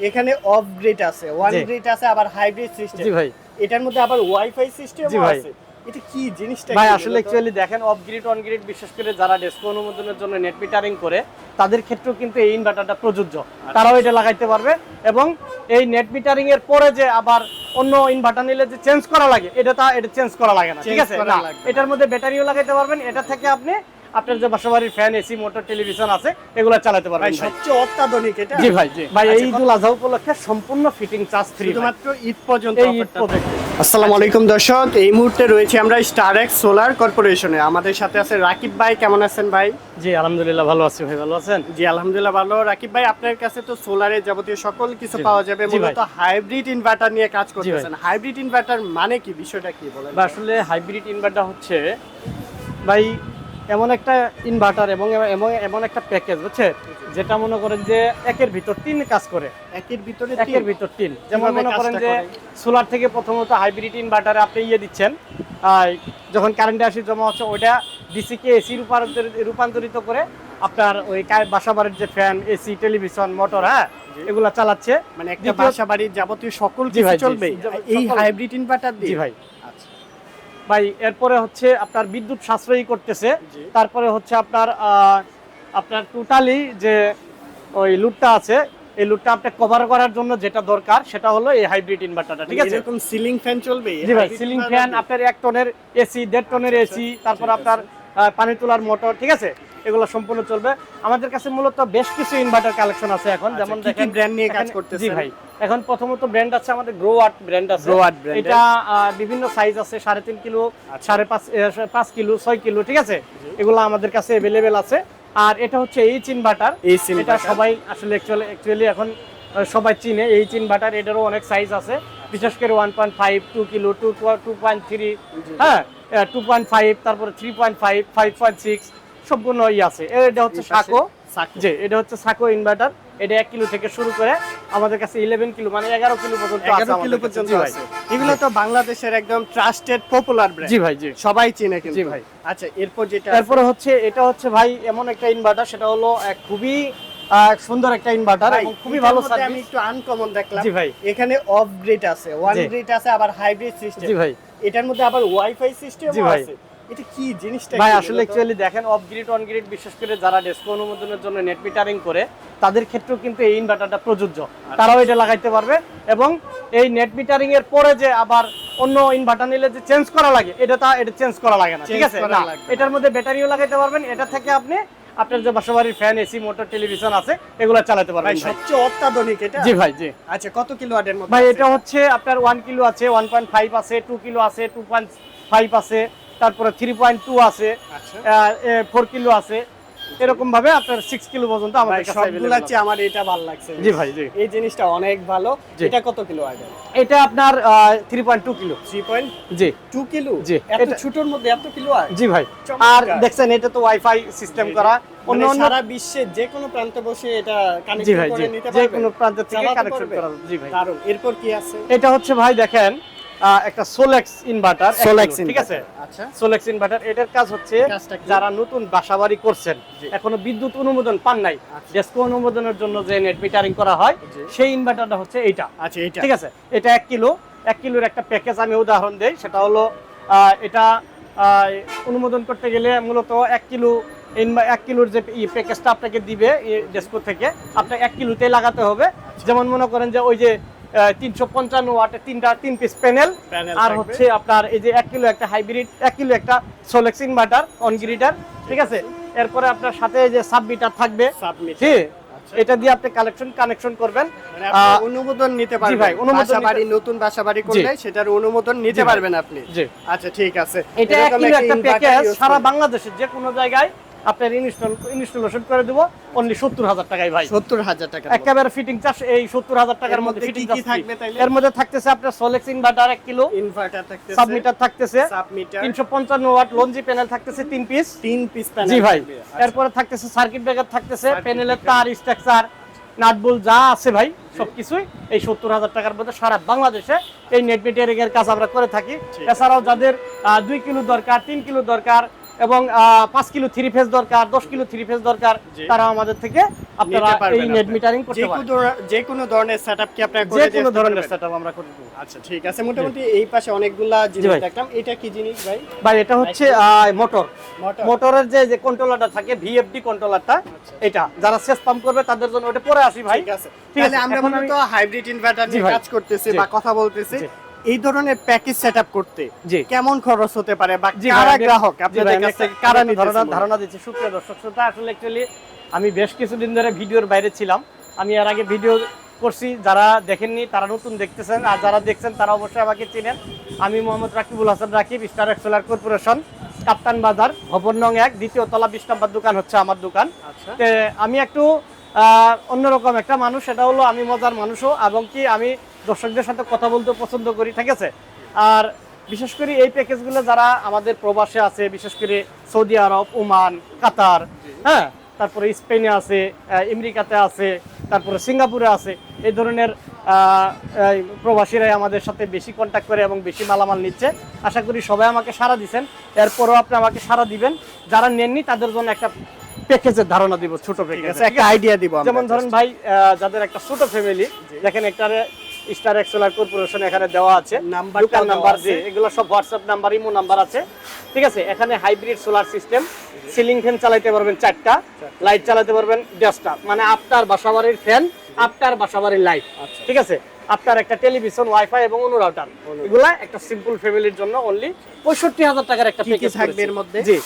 এখানে off grid আছে on. Grid আছে আবার হাইব্রিড সিস্টেম জি ভাই এটার মধ্যে আবার ওয়াইফাই সিস্টেম আছে এটা কি জিনিসটা ভাই আসলে? অ্যাকচুয়ালি দেখেন অফ গ্রিড অন গ্রিড বিশেষ করে যারা ডেস্কো অনুমোদনের জন্য নেট মিটারিং করে তাদের ক্ষেত্রেও কিন্তু এই ইনভার্টারটা প্রযোজ্য আচ্ছা। তারাও এটা লাগাইতে পারবে এবং এই নেট মিটারিং এর পরে যে আবার অন্য ইনভার্টার নিলে যে চেঞ্জ করা লাগে এটা তা এটা চেঞ্জ করা লাগে না ঠিক আছে। এটার মধ্যে ব্যাটারিও লাগাইতে পারবেন এটা থেকে আপনি আপনার যে বাসাবাড়ির ফ্যান এসি মোটর টেলিভিশন আছে এগুলো চালাতে পারবেন। সবচেয়ে অত্যাধুনিক এটা? জি ভাই জি। ভাই আচ্ছা, এই ঈদুল আজহা উপলক্ষে সম্পূর্ণ ফিটিং চার্জ ফ্রি শুধুমাত্র ঈদ পর্যন্ত এই ঈদ পর্যন্ত। আসসালামু আলাইকুম দর্শক এই মুহূর্তে রয়েছে আমরা স্টারএক্স সোলার কর্পোরেশনে আমাদের সাথে আছে রাকিব ভাই কেমন আছেন ভাই? জি আলহামদুলিল্লাহ ভালো আছি ভাই ভালো আছেন? জি আলহামদুলিল্লাহ ভালো। রাকিব ভাই আপনার কাছে তো সোলারের যাবতীয় সকল কিছু পাওয়া যাবে। মূলত হাইব্রিড ইনভার্টার নিয়ে কাজ। করতেছেন। হাইব্রিড ইনভার্টার মানে কি? বিষয়টা কি বলেন? আসলে হাইব্রিড ইনভার্টার হচ্ছে ভাই এমন একটা ইনভার্টার এবং এমন এমন একটা প্যাকেজ বুঝছে? যেটা মনে করেন যে একের ভিতর তিন কাজ করে। একের ভিতরে একের ভিতর তিন। যেমন মনে করেন যে সোলার থেকে প্রথমত হাইব্রিড ইনভার্টারে আপনি ইয়ে দিচ্ছেন যখন কারেন্ট আসি জমা হচ্ছে ওইটা ডিসি কে এসি রূপান্তরিত রূপান্তরিত করে আপনার ওই কা- বাসাবাড়ির যে ফ্যান এসি টেলিভিশন মোটর হ্যাঁ। এগুলা চালাচ্ছে। মানে একটা বাসা বাড়ির যাবতীয় সকল কিছু চলবে। এই হাইব্রিড ইনভার্টার দিয়ে। ভাই। ভাই এরপরে হচ্ছে আপনার বিদ্যুৎ সাশ্রয়ী করতেছে। তারপরে হচ্ছে আপনার আপনার টোটালি যে ওই লুটটা আছে এই লুটটা আপনি কভার করার জন্য যেটা দরকার সেটা হলো এই হাইব্রিড ইনভার্টারটা ঠিক আছে? এরকম সিলিং ফ্যান চলবে? জি ভাই সিলিং ফ্যান আপনার এক টনের এসি দেড় টনের এসি তারপর আপনার পানি তোলার মোটর ঠিক আছে? এগুলো সম্পূর্ণ চলবে। আমাদের কাছে মূলত বেশ কিছু ইনভার্টার কালেকশন আছে এখন। আচ্ছা, যেমন দেখেন brand নিয়ে কাজ জি ভাই এখন প্রথমত ব্র্যান্ড আছে আমাদের গ্রো আর্ট ব্র্যান্ড আছে brand এটা বিভিন্ন সাইজ আছে সাড়ে তিন কিলো আচ্ছা। সাড়ে পাঁচ পাঁচ কিলো ছয় কিলো ঠিক আছে? এগুলো আমাদের কাছে অ্যাভেলেবেল আছে। আর এটা হচ্ছে এইচ ইনভার্টার এই এটা সবাই আসলে অ্যাকচুয়ালি অ্যাকচুয়ালি এখন সবাই চিনে। এইচ ইনভার্টার এটারও অনেক সাইজ আছে। বিশেষ করে one point five two kilo two two point three হ্যাঁ? টু পয়েন্ট ফাইভ তারপরে three point five five point six সম্পূর্ণ ই আছে এটা হচ্ছে সাকো। যে এটা হচ্ছে সাকো ইনভার্টার এটা এক কিলো থেকে শুরু করে আমাদের কাছে ইলেভেন কিলো মানে এগারো কিলো পর্যন্ত এগারো কিলো পর্যন্ত আছে। এগুলো তো বাংলাদেশের একদম ট্রাস্টেড পপুলার ব্র্যান্ড জি ভাই জি। সবাই চিনে কিন্তু। জি ভাই। আচ্ছা এরপর যেটা তারপরে হচ্ছে এটা হচ্ছে ভাই এমন একটা ইনভার্টার সেটা হলো এক খুবই সুন্দর একটা ইনভার্টার এবং খুবই ভালো মধ্যে আমি একটু আনকমন দেখলাম। জি ভাই। এখানে অফ গ্রিড আছে ওয়ান জি। গ্রিড আছে আবার হাইব্রিড সিস্টেম জি ভাই। এটার মধ্যে আবার ওয়াইফাই সিস্টেম জি ভাই। আছে। এটা কি জিনিসটা ভাই আসলে অ্যাকচুয়ালি দেখেন অফ গ্রিড অন গ্রিড বিশেষ করে যারা ডেস্কো অনুমোদনের জন্য নেট মিটারিং করে তাদের ক্ষেত্রেও কিন্তু এই ইনভার্টারটা প্রযোজ্য। আচ্ছা। তারাও এটা লাগাইতে পারবে এবং এই নেট মিটারিং এর পরে যে আবার অন্য ইনভার্টার নিলে যে চেঞ্জ করা লাগে এটা তা এটা চেঞ্জ করা লাগে না ঠিক আছে? না এটার মধ্যে ব্যাটারিও লাগাইতে পারবেন এটা থেকে আপনি আপনার যে বাসাবাড়ির ফ্যান এসি মোটর টেলিভিশন আছে এগুলো চালাতে পারবেন সবচেয়ে অত্যাধুনিক এটা? জি ভাই জি। আচ্ছা কত কিলো ওয়াটের মধ্যে ভাই এটা হচ্ছে আপনার ওয়ান কিলো আছে ওয়ান পয়েন্ট ফাইভ আছে টু কিলো আছে টু পয়েন্ট ফাইভ আছে। তারপরে থ্রি পয়েন্ট টু আছে আচ্ছা। ফোর কিলো আছে। এরকম ভাবে আপনার সিক্স কিলো পর্যন্ত আমাদের কাছে সবগুলা আমার এটা ভালো লাগছে জি ভাই জি। এই জিনিসটা অনেক ভালো। এটা কত কিলো ওয়াটের এটা আপনার three point two kilo three point জি। টু কিলো জি, এত ছোটর মধ্যে এত কিলো হয়? জি ভাই। আর দেখছেন এটা তো ওয়াইফাই সিস্টেম করা। অন্য মানে অন্য সারা বিশ্বের যে কোনো প্রান্তে বসে এটা কানেক্ট করে নিতে যে কোনো প্রান্ত থেকে কানেকশন করা জি ভাই। এরপর কি আছে? এটা হচ্ছে ভাই দেখেন একটা সোলেক্স ইনভার্টার সোলেক্স ঠিক আছে? আচ্ছা। সোলেক্স ইনভার্টার এটার কাজ হচ্ছে যারা নতুন বাসাবাড়ি করছেন এখনও বিদ্যুৎ অনুমোদন পান নাই আচ্ছা। ডেস্কো অনুমোদনের জন্য যে নেট মিটারিং করা হয় সেই ইনভার্টারটা হচ্ছে এইটা। আচ্ছা এটা ঠিক আছে? এটা এক কিলো এক কিলোর একটা প্যাকেজ আমি উদাহরণ দেই সেটা হলো এটা অনুমোদন করতে গেলে মূলত এক কিলো এক কিলোর যে প্যাকেজটা আপনাকে দিবে ডেস্কো থেকে আপনাকে এক কিলোতে লাগাতে হবে। যেমন মনে করেন যে ওই যে তিনশো পঞ্চান্ন ওয়াটের তিনটা তিন পিস প্যানেল আর হচ্ছে আপনার এই যে এক কিলো একটা হাইব্রিড এক কিলো একটা সোলেক্স ইনভার্টার অন গ্রিডার ঠিক আছে? এরপরে আপনার সাথে যে সাব মিটার থাকবে ঠিক এটা দিয়ে আপনি কালেকশন কানেকশন করবেন। মানে অনুমোদন নিতে পারবেন। ভাই, অনুমোদন বাড়ি নতুন বাসা বাড়ি করলে সেটার অনুমোদন নিতে পারবেন আপনি। আচ্ছা ঠিক আছে। এটা এক একটা প্যাকেজ সারা বাংলাদেশের যে কোনো জায়গায় আপনার ইনস্টল ইনস্টলেশন করে দেবো। অনলি সত্তর হাজার টাকায় ভাই। সত্তর হাজার টাকা একেবারে ফিটিং চার্জ এই সত্তর হাজার টাকার মধ্যে ফিটিং থাকবে তাইলে? এর মধ্যে থাকতেছে আপনার সোলেক্স ইনভার্টার এক কিলো ইনভার্টার থাকতেছে সাবমিটার থাকতেছে সাবমিটার তিনশো পঞ্চান্ন ওয়াট লঞ্জি প্যানেল থাকতেছে তিন পিস তিন পিস প্যানেল জি ভাই আচ্ছা। এরপরে থাকতেছে সার্কিট ব্রেকার থাকতেছে প্যানেলের। তার স্ট্রাকচার নাটবুল যা আছে ভাই সবকিছুই এই সত্তর হাজার টাকার মধ্যে সারা বাংলাদেশে এই নেট মিটারিং এর কাজ আমরা করে থাকি। এছাড়াও যাদের দুই কিলো দরকার তিন কিলো দরকার এবং পাঁচ কিলো থ্রি ফেজ দরকার দশ কিলো থ্রি ফেজ দরকার তারা আমাদের থেকে আপনারা এই নেট মিটারিং করতে পারেন যে কোনো ধরনের সেটআপ কি আপনারা যে করে দিয়ে কোনো ধরনের? সেটআপ আমরা করে দেবো। আচ্ছা ঠিক আছে। মোটামুটি এই পাশে অনেকগুলা জিনিস দেখলাম। এটা কি জিনিস ভাই? ভাই এটা হচ্ছে মোটর মোটর মোটরের যে যে কন্ট্রোলারটা থাকে ভিএফডি কন্ট্রোলারটা এটা। যারা সেচ পাম্প করবে তাদের জন্য ওটা পরে আসি ভাই। ঠিক আছে। তাহলে আমরা মূলত হাইব্রিড ইনভার্টার নিয়ে কাজ করতেছি বা কথা বলতেছি। এই ধরনের প্যাকেজ সেটআপ করতে কেমন খরচ হতে পারে বা কারা আমি- গ্রাহক? আপনাদের কাছ থেকে কারা ধারণা ধারণা দিচ্ছি। সুপ্রিয় দর্শক শ্রোতা আসলে অ্যাকচুয়ালি আমি বেশ কিছুদিন ধরে ভিডিওর বাইরে ছিলাম। আমি এর আগে ভিডিও করছি। যারা দেখেননি তারা নতুন দেখতেছেন। আর যারা দেখছেন তারা অবশ্যই আমাকে চিনেন। আমি Mohammad Rakibul Hasan Rakib Star Solar Corporation Kaptan Bazar ভবন নং এক দ্বিতীয় তলা বিশ নম্বর দোকান হচ্ছে আমার দোকান। আচ্ছা। আমি একটু আহ, অন্যরকম একটা মানুষ। সেটা হলো আমি মজার মানুষও। এবং কি আমি দর্শকদের সাথে কথা বলতে পছন্দ করি ঠিক আছে? আর বিশেষ করে এই প্যাকেজগুলো যারা আমাদের প্রবাসে আছে বিশেষ করে সৌদি আরব ওমান কাতার হ্যাঁ? তারপরে স্পেনে আছে আমেরিকাতে আছে তারপরে সিঙ্গাপুরে আছে এই ধরনের প্রবাসীরাই আমাদের সাথে বেশি কন্ট্যাক্ট করে এবং বেশি মালামাল নিচ্ছে। আশা করি সবাই আমাকে সাড়া দিচ্ছেন এরপরও আপনি আমাকে সাড়া দিবেন। যারা নেননি তাদের জন্য একটা প্যাকেজের ধারণা দিব ছোট প্যাকেজ একটা আইডিয়া দিব যেমন ধরেন ভাই যাদের একটা ছোট ফ্যামিলি দেখেন একটা স্টার এক্সেলার কর্পোরেশন এখানে দেওয়া আছে। নাম্বার। জি এগুলো সব হোয়াটসঅ্যাপ নাম্বার ইমো নাম্বার আছে। ঠিক আছে? এখানে hybrid solar system ceiling fan চালাতে পারবেন চারটা লাইট চালাতে পারবেন দশটা। মানে আপনার বাসাবাড়ির ফ্যান আপনার বাসাবাড়ির লাইট আচ্ছা। ঠিক আছে? আপনার একটা টেলিভিশন ওয়াইফাই এবং অনু রাউটার এগুলা একটা সিম্পল ফ্যামিলির জন্য অনলি পঁয়ষট্টি হাজার টাকার একটা প্যাকেজ থাকবে এর মধ্যে? জি।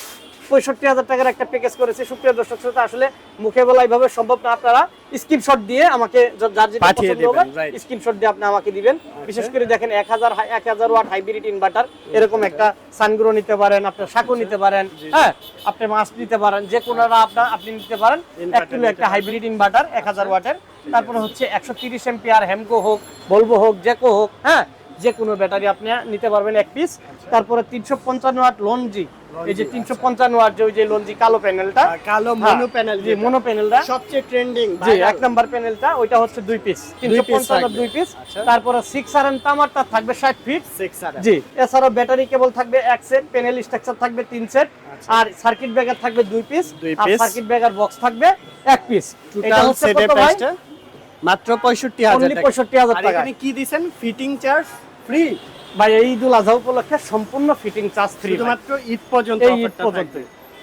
পঁয়ষট্টি হাজার টাকার একটা প্যাকেজ করেছে। সুপ্রিয় দর্শক শ্রোতা আসলে মুখে বলা এইভাবে সম্ভব না। আপনারা স্ক্রিনশট দিয়ে আমাকে যার যেটা পছন্দ হবে. আচ্ছা। স্ক্রিনশট দিয়ে আপনি আমাকে দিবেন। বিশেষ করে দেখেন এক হাজার এক হাজার ওয়াট হাইব্রিড ইনভার্টার এরকম একটা সানগ্রো নিতে পারেন আপনার সাকু নিতে পারেন হ্যাঁ আপনি মাছ নিতে পারেন যে কোনো আপনার আপনি নিতে পারেন। এক কিলো একটা হাইব্রিড ইনভার্টার এক হাজার ওয়াটের। তারপরে হচ্ছে একশো তিরিশ এম্পিয়ার হেমকো হোক বলব হোক জেকো হোক হ্যাঁ যে কোনো ব্যাটারি আপনি নিতে পারবেন এক পিস তারপরে তিনশো পঞ্চান্ন ওয়াট লঞ্জি এই যে তিনশো পঞ্চান্ন ওয়াট যে ওই যে লঞ্জি কালো প্যানেলটা? কালো হ্যাঁ, মনো প্যানেল জি মনো প্যানেলটা। সবচেয়ে ট্রেন্ডিং জি এক নাম্বার প্যানেলটা ওইটা হচ্ছে দুই পিস তিনশো পঞ্চান্ন দুই পিস আচ্ছা। তারপরে সিক্স আর তামারটা থাকবে ষাট ফিট সিক্স আর জি এছাড়াও ব্যাটারি কেবল থাকবে এক সেট প্যানেল স্ট্রাকচার থাকবে তিন সেট আর সার্কিট ব্রেকার থাকবে দুই পিস আচ্ছা। আর সার্কিট ব্রেকার বক্স থাকবে এক পিস এটা হচ্ছে কত ভাই? মাত্র 65000 Only টাকা। 65,000 আর টাকা। এখানে কি দিবেন ফিটিং চার্জ ফ্রি ভাই এই ঈদুল আজহা উপলক্ষে সম্পূর্ণ ফিটিং চার্জ ফ্রি শুধুমাত্র ঈদ পর্যন্ত এই ঈদ পর্যন্ত।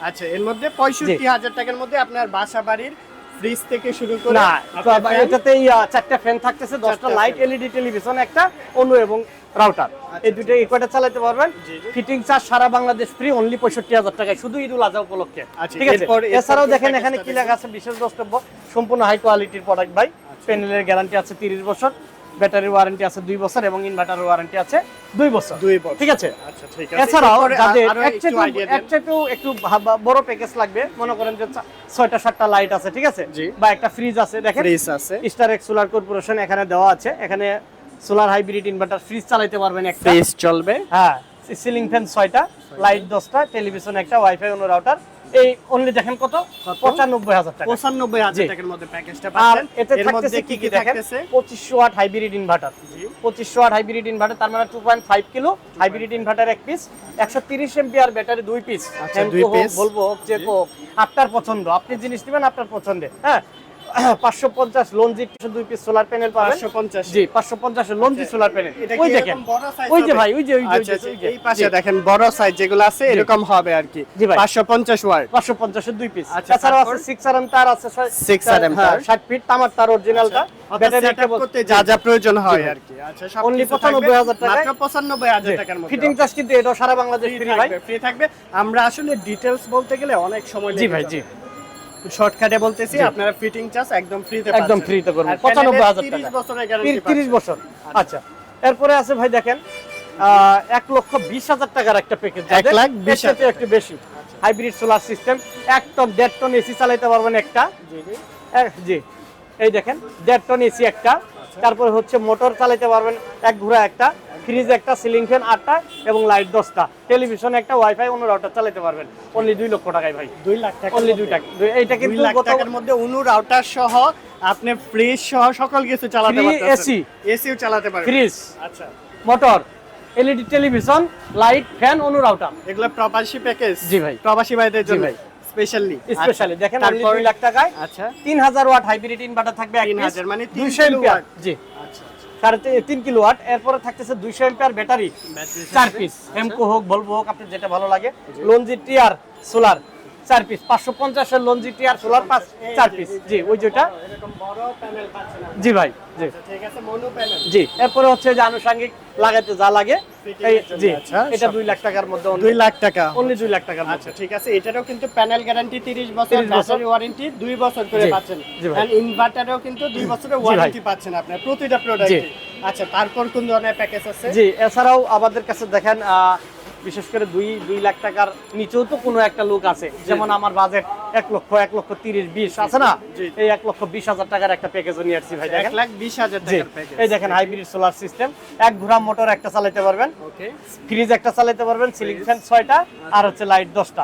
আচ্ছা এর মধ্যে 65000 টাকার মধ্যে আপনার বাসা বাড়ির ফ্রিজ থেকে শুরু করে না এটাতে চারটা ফ্যান থাকতেছে দশটা লাইট এলইডি টেলিভিশন একটা অনু এবং রাউটার এই দুটো এই চালাতে পারবেন। ফিটিং চার্জ সারা বাংলাদেশ ফ্রি অনলি পঁয়ষট্টি হাজার টাকায় শুধু ঈদুল আজহা উপলক্ষে। আচ্ছা, ঠিক আছে? এছাড়াও দেখেন এখানে কি লেখা আছে? বিশেষ দ্রষ্টব্য সম্পূর্ণ হাই কোয়ালিটির প্রোডাক্ট ভাই। আচ্ছা। প্যানেলের গ্যারান্টি আছে তিরিশ বছর। ব্যাটারির ওয়ারেন্টি আছে দুই বছর এবং ইনভার্টার ওয়ারেন্টি আছে দুই বছর। দুই বছর। ঠিক আছে? আচ্ছা ঠিক আছে। এছাড়াও যাদের একটু একটু ভা- বড় প্যাকেজ লাগবে মনে করেন যে ছয়টা সাতটা লাইট আছে ঠিক আছে? বা একটা ফ্রিজ আছে দেখেন। ফ্রিজ আছে। স্টার এক্স সোলার কর্পোরেশন এখানে দেওয়া আছে। এখানে সোলার হাইব্রিড ইনভার্টার ফ্রিজ চালাতে পারবেন একটা। ফ্রিজ চলবে। হ্যাঁ সিলিং ফ্যান ছয়টা লাইট দশটা টেলিভিশন একটা ওয়াইফাই অনু রাউটার এই অনলি দেখেন কত? পঁচানব্বই হাজার টাকা। 95000 জি। টাকার মধ্যে প্যাকেজটা পাচ্ছেন। এতে থাকতেছে কি কি দেখেন? ওয়াট হাইব্রিড ইনভার্টার পঁচিশশো ওয়াট হাইব্রিড ইনভার্টার তার মানে two point five kilo hybrid inverter এক পিস একশো তিরিশ এমপিআর ব্যাটারি দুই পিস আচ্ছা, দুই piece। বলব যে আপনার পছন্দ। আপনি জিনিস নেবেন আপনার পছন্দে হ্যাঁ পাঁচশো পঞ্চাশ লঞ্জি দুই পিস সোলার প্যানেল পাবেন। 550 জি পাঁচশো পঞ্চাশ লঞ্জি সোলার প্যানেল ওই দেখেন। ওই যে ভাই ওই যে ওই যে, ওই আচ্ছা, আচ্ছা, ওই যে। এই পাশে দেখেন বড় সাইজ যেগুলো আছে এরকম হবে আর কি। জি ভাই। 550 ওয়াট। পাঁচশো পঞ্চাশের দুই পিস আচ্ছা, আছে সিক্স আর এম তার আছে 6 RM তার। ষাট ফিট তামার তার অরিজিনালটা যা যা প্রয়োজন হয় আর কি। আচ্ছা 95,000 টাকায়। মাত্র 95000 টাকার মধ্যে। ফিটিং চার্জ কিন্তু এটা সারা বাংলাদেশ ফ্রি ভাই। ফ্রি থাকবে। আমরা আসলে ডিটেইলস বলতে গেলে অনেক সময় জি ভাই জি। শর্টকাটে বলতেছি আপনারা ফিটিং চার্জ একদম ফ্রিতে একদম ফ্রিতে করব। টাকা 30 বছরের গ্যারান্টি তিরিশ বছর আচ্ছা এরপরে আছে ভাই দেখেন এক লক্ষ বিশ হাজার টাকার একটা প্যাকেজ এক লাখ বিশ একটু বেশি। হাইব্রিড সোলার সিস্টেম এক টন দেড় টন এসি চালাতে পারবেন একটা। জি জি। এই দেখেন দেড় টন এসি একটা। তারপরে হচ্ছে মোটর চালাইতে পারবেন এক ঘোড়া একটা। ফ্রিজ একটা সিলিং ফ্যান আটটা এবং লাইট দশটা। টেলিভিশন একটা ওয়াইফাই অন্য রাউটার চালাতে পারবেন। অনলি দুই লক্ষ টাকায় ভাই। 2 লাখ টাকা অনলি দুই টাকা। দুই- এইটা কিন্তু লাখ টাকার মধ্যে উনু রাউটার সহ আপনি ফ্রিজ সহ সকল কিছু চালাতে পারতেছেন। AC এসিও চালাতে পারবেন। ফ্রিজ আচ্ছা। Motor LED television light fan ONU router এগুলো প্রবাসী প্যাকেজ জি ভাই। প্রবাসী ভাইদের জন্য। ভাই। স্পেশালি স্পেশালি দেখেন তারপর দুই লাখ টাকায় আচ্ছা। তিন হাজার ওয়াট হাইব্রিড ইনভার্টার থাকবে এক 3000 মানে তিন দুইশো কিলো এম্পিয়ার ওয়াট। জি। আচ্ছা আচ্ছা। সাড়ে তিন কিলো ওয়াট এরপরে থাকতেছে দুইশো এম্পিয়ার ব্যাটারি ব্যাটারি চার পিস হেমকো হোক বলব হোক আপনার যেটা ভালো লাগে। লঞ্জি টিয়ার সোলার চার পিস পাঁচশো পঞ্চাশের টিআর সোলার পাঁচ চার পিস জি ওই যেটা। জি ভাই জি। আচ্ছা, জি এরপরে হচ্ছে যে আনুষঙ্গিক লাগাতে যা লাগে জি আচ্ছা, এটা দুই লাখ টাকার মধ্যে দুই লাখ টাকা। অনলি দুই লাখ টাকার আচ্ছা ঠিক আছে। এটারও কিন্তু প্যানেল গ্যারান্টি 30 বছর। ব্যাটারি ওয়ারেন্টি 2 বছর করে পাচ্ছেন। ইনভার্টারেও কিন্তু 2 বছরের ওয়ারেন্টি পাচ্ছেন আপনার প্রতিটা প্রোডাক্টে আচ্ছা তারপর কোন ধরনের প্যাকেজ আছে? জি এছাড়াও আমাদের কাছে দেখেন বিশেষ করে দুই দুই লাখ টাকার নিচেও তো কোনো একটা লোক আছে। যেমন আমার বাজেট এক লক্ষ এক লক্ষ তিরিশ বিশ আছে না? এই এক লক্ষ বিশ হাজার টাকার একটা প্যাকেজও নিয়ে আসছি ভাই 1 দেখেন। লাখ 20 হাজার টাকার এই দেখেন হাইব্রিড সোলার সিস্টেম এক ঘোড়া মোটর একটা চালাতে পারবেন। ফ্রিজ একটা চালাতে পারবেন সিলিং ফ্যান ছয়টা আর হচ্ছে লাইট দশটা।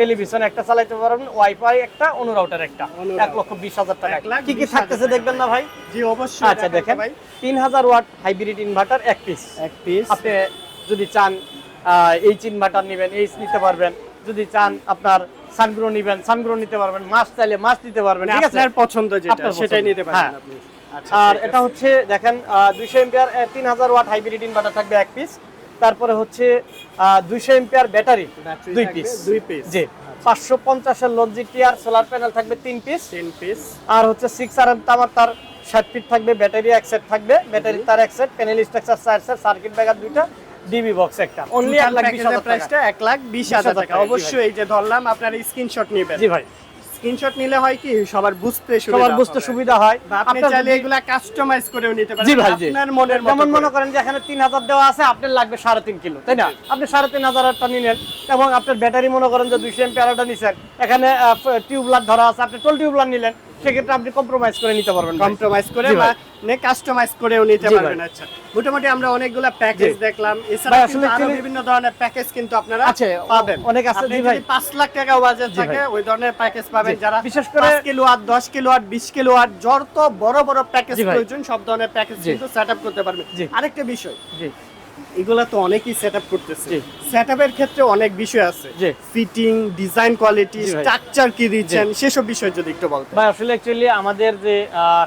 টেলিভিশন একটা চালাতে পারবেন ওয়াইফাই একটা অনুরাউটার একটা। এক লক্ষ বিশ হাজার টাকা। কি কি বিশ থাকতেছে দেখবেন না ভাই? জি অবশ্যই আচ্ছা দেখেন। ভাই। তিন হাজার ওয়াট হাইব্রিড ইনভার্টার এক পিস এক পিস আপনি যদি চান এই চিন বাটার নেবেন এই নিতে পারবেন। যদি চান আপনার সানগ্রো নেবেন সানগ্রো নিতে পারবেন মাছ চাইলে মাছ নিতে পারবেন ঠিক আছে? আপনার পছন্দ যেটা সেটাই নিতে পারেন হ্যাঁ। আপনি। আচ্ছা আর এটা হচ্ছে দেখেন দুইশো এম্পিয়ার তিন হাজার ওয়াট হাইব্রিড ইনভার্টার থাকবে এক পিস তারপরে হচ্ছে দুইশো এম্পিয়ার ব্যাটারি দুই পিস দুই পিস জি পাঁচশো পঞ্চাশের লঞ্জি টিয়ার সোলার প্যানেল থাকবে তিন পিস তিন পিস আর হচ্ছে সিক্স আর এম তামার তার ষাট ফিট থাকবে ব্যাটারি এক সেট থাকবে ব্যাটারি তার এক সেট প্যানেল স্ট্রাকচার চার সেট সার্কিট ব্রেকার দুইটা। ডিবি বক্স একটা। অনলি লাখ বিশ হাজার প্রাইসটা 1 লাখ 20 হাজার টাকা। অবশ্যই এই যে ধরলাম আপনার স্ক্রিনশট নেবেন। জি ভাই। স্ক্রিনশট নিলে হয় কি সবার বুঝতে সুবিধা সবার বুঝতে সুবিধা হয়। আপনি চাইলে এগুলা কাস্টমাইজ করেও নিতে পারেন। জি ভাই আপনার মনের মতো যেমন মনে করেন যে এখানে তিন হাজার দেওয়া আছে আপনার লাগবে সাড়ে তিন কিলো তাই না? আপনি সাড়ে তিন হাজার একটা নিলেন এবং আপনার ব্যাটারি মনে করেন যে দুইশো এমপিয়ারটা নিছেন। এখানে টিউবলার ধরা আছে আপনি টোল টিউবলার নিলেন। সেক্ষেত্রে আপনি কম্প্রোমাইজ করে নিতে পারবেন কম্প্রোমাইজ করে জি বা নে কাস্টমাইজ করেও নিতে পারবেন। আচ্ছা মোটামুটি আমরা অনেকগুলা প্যাকেজ দেখলাম। এছাড়া কিন্তু আরও বিভিন্ন ধরনের প্যাকেজ কিন্তু আপনারা আছে, পাবেন। অনেক আছে, জি ভাই। 5 লাখ টাকা বাজেট থাকে ওই ধরনের প্যাকেজ পাবেন। যারা বিশেষ করে- 5 কিলো আর 10 কিলো আর 20 কিলো আর যত বড় বড় প্যাকেজ প্রয়োজন সব ধরনের প্যাকেজ। কিন্তু সেটআপ করতে পারবেন। আরেকটা বিষয় জি। এগুলা তো অনেকেই সেটআপ করতেছে। জি। সেটআপের ক্ষেত্রে অনেক বিষয় আছে। জি। ফিটিং ডিজাইন কোয়ালিটি স্ট্রাকচার কি দিচ্ছেন সেসব বিষয় যদি একটু বলতেন। ভাই আসলে অ্যাকচুয়ালি আমাদের যে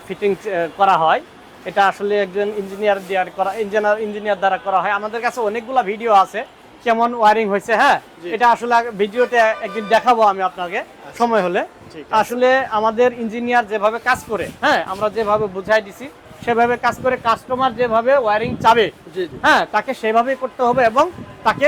ফিটিং করা হয় এটা আসলে একজন ইঞ্জিনিয়ার দিয়ে করা ইঞ্জিনিয়ার ইঞ্জিনিয়ার দ্বারা করা হয়। আমাদের কাছে অনেকগুলা ভিডিও আছে কেমন ওয়ারিং হয়েছে হ্যাঁ? এটা আসলে ভিডিওতে একদিন দেখাবো আমি আপনাকে সময় হলে। আসলে আমাদের ইঞ্জিনিয়ার যেভাবে কাজ করে হ্যাঁ আমরা যেভাবে বুঝাই দিছি সেভাবে কাজ করে কাস্টমার যেভাবে ওয়ারিং চাবে হ্যাঁ তাকে সেভাবেই করতে হবে এবং তাকে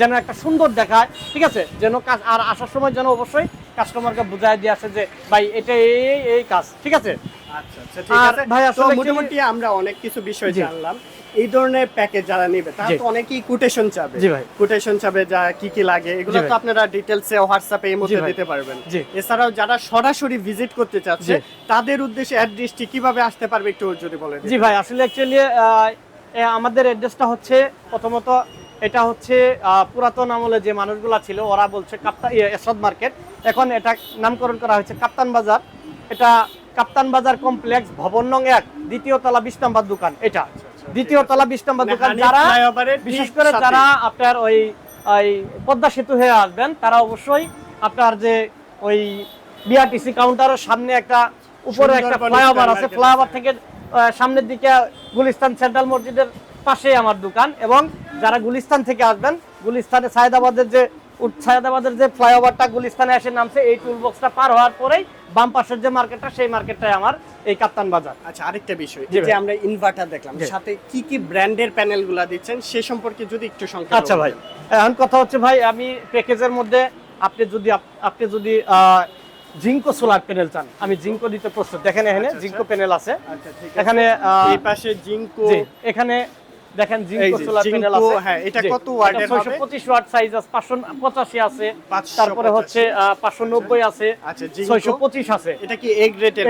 যেন একটা সুন্দর দেখায় ঠিক আছে? যেন কাজ আর আসার সময় যেন অবশ্যই কাস্টমারকে বুঝাই দিয়ে আসে যে ভাই এটা এই এই কাজ। ঠিক আছে? আচ্ছা আচ্ছা ঠিক আছে। ভাই আসলে মোটামুটি আমরা অনেক কিছু বিষয় জানলাম। এই ধরনের প্যাকেজ যারা নেবে তারা তো অনেকেই কোটেশন চাবে। জি ভাই। কোটেশন চাবে যা কি কি লাগে। এগুলো তো আপনারা ডিটেলসে হোয়াটসঅ্যাপে এই মধ্যে দিতে পারবেন। এছাড়াও যারা সরাসরি ভিজিট করতে চাচ্ছে তাদের উদ্দেশ্যে অ্যাড্রেসটি কীভাবে আসতে পারবে একটু যদি বলে দিন। জি ভাই আসলে অ্যাকচুয়ালি আমাদের অ্যাড্রেসটা হচ্ছে প্রথমত এটা হচ্ছে পুরাতন আমলে যে মানুষগুলা ছিল ওরা বলছে কাপ্তান এসদ মার্কেট। এখন এটা নামকরণ করা হয়েছে কাপ্তান বাজার। এটা কাপ্তান বাজার কমপ্লেক্স ভবন নং এক দ্বিতীয় তলা বিশ নম্বর দোকান। এটা দ্বিতীয় তলা বিশ নম্বর দোকান যারা বিশেষ করে যারা আপনার ওই ওই পদ্মা সেতু হয়ে আসবেন তারা অবশ্যই আপনার যে ওই বিআরটিসি কাউন্টারের সামনে একটা উপরে একটা ফ্লাইওভার আছে। ফ্লাইওভার থেকে সামনের দিকে গুলিস্তান সেন্ট্রাল মসজিদের পাশে আমার দোকান এবং যারা গুলিস্তান থেকে আসবেন গুলিস্তানে সায়দাবাদের যে সায়দাবাদের যে ফ্লাইওভারটা গুলিস্তানে এসে নামছে এই টুল বক্সটা পার হওয়ার পরেই বাম পাশের যে মার্কেটটা সেই মার্কেটটাই আমার এই কাপ্তান বাজার। আচ্ছা আরেকটা বিষয় যে আমরা ইনভার্টার দেখলাম সাথে কি কি ব্র্যান্ডের প্যানেলগুলো দিচ্ছেন সে সম্পর্কে যদি একটু সংক্ষেপে আচ্ছা ভাই এখন কথা হচ্ছে ভাই আমি প্যাকেজের মধ্যে আপনি যদি আপনি যদি জিঙ্কো সোলার প্যানেল চান আমি জিঙ্কো দিতে প্রস্তুত। দেখেন এখানে আচ্ছা, জিঙ্কো প্যানেল আছে। আচ্ছা এখানে এই পাশে জিঙ্কো এখানে দেখেন জিঙ্কো সোলার প্যানেল আছে। হ্যাঁ, এটা কত ওয়াটের হবে? 625 ওয়াট সাইজ আছে 585 আছে। তারপরে হচ্ছে আহ, 590 আছে আচ্ছা, জিঙ্কো। 625 আছে। এটা কি এ গ্রেডের।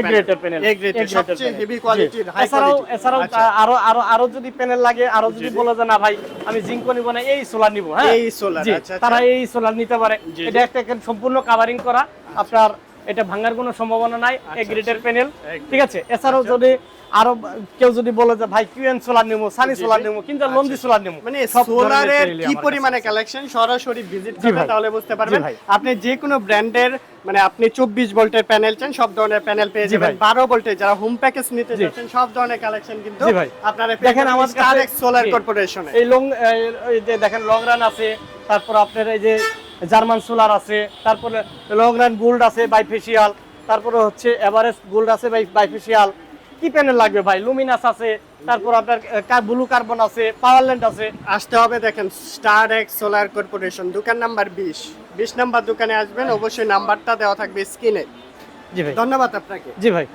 এ গ্রেডের সবচেয়ে হেভি কোয়ালিটির হাই এছাড়াও এছাড়াও আচ্ছা। আরও আরও আরও যদি প্যানেল লাগে আরও যদি বলে যে না ভাই আমি জিঙ্কো নিব না এই সোলার নিব হ্যাঁ? এই আচ্ছা, আচ্ছা। তারা এই সোলার নিতে পারে। এটা একটা সম্পূর্ণ কাভারিং করা। আপনার এটা ভাঙার কোনো সম্ভাবনা নাই আচ্ছা, এক গ্রেডের প্যানেল ঠিক আছে? এছাড়াও যদি আরও কেউ যদি বলে যে ভাই কিউএন সোলার নেব সানি সোলার ভাই। নেব কিন্তু লন্দি সোলার নেব মানে সোলারের কি পরিমাণে কালেকশন সরাসরি ভিজিট জি তাহলে বুঝতে পারবেন। আপনি যে কোনো ব্র্যান্ডের মানে আপনি চব্বিশ ভোল্টের প্যানেল চান সব ধরনের প্যানেল পেয়ে যাবেন। বারো ভোল্টের যারা হোম প্যাকেজ নিতে। চাচ্ছেন সব ধরনের কালেকশন কিন্তু আপনারা দেখেন আমার স্টার এক্স সোলার। কর্পোরেশনে এই লং এই যে দেখেন লং রান আছে তারপর আপনার এই যে জার্মান সোলার আছে তারপরে লং রান গোল্ড আছে বাইফেশিয়াল তারপরে হচ্ছে এভারেস্ট গোল্ড আছে বাইফেশিয়াল কি প্যানেল লাগবে ভাই? লুমিনাস আছে তারপর আপনার ব্লু কার্বন আছে পাওয়ারল্যান্ড আছে। আসতে হবে দেখেন স্টার এক্স সোলার কর্পোরেশন দোকান নাম্বার বিশ। বিশ নাম্বার দোকানে আসবেন অবশ্যই নাম্বারটা দেওয়া থাকবে স্ক্রিনে জি ভাই। ধন্যবাদ আপনাকে। জি ভাই।